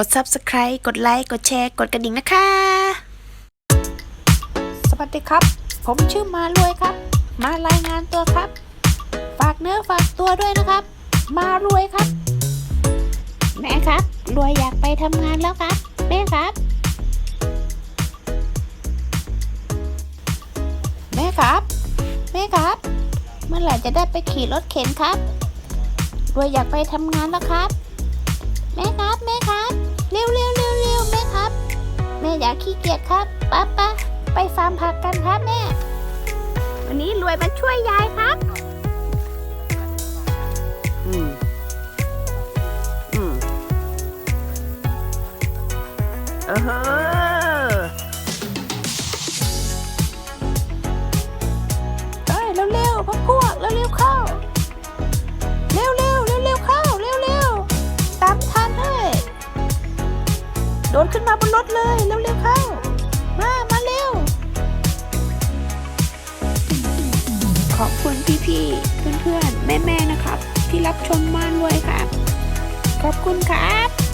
กด Subscribe กดไลค์กดแชร์กดกระดิ่งนะคะ สวัสดีครับ ผมชื่อมารวยครับ มารายงานตัวครับ ฝากเนื้อฝากตัวด้วยนะครับ มารวยครับ แม่ครับ รวยอยากไปทำงานแล้วครับ แม่ครับ แม่ครับ แม่ครับ เมื่อไหร่จะได้ไปขี่รถเข็นครับ รวยอยากไปทำงานแล้วครับ แม่ครับแม่ครับเร็วเร็วเร็วเร็วแม่ครับ แม่อยากขี้เกียจครับป้าป้าไปฟาร์มผักกันครับแม่ วันนี้รวยมาช่วยยายครับอืมอืมเออเฮ้อเอ้ยเร็วๆพักพวกเร็วๆเข้า โดนขึ้นมาบนรถเลยเร็วๆเข้า มา มาเร็ว ขอบคุณพี่ๆ เพื่อนๆ แม่ๆ นะครับ ที่รับชมมานไวยครับ ขอบคุณครับ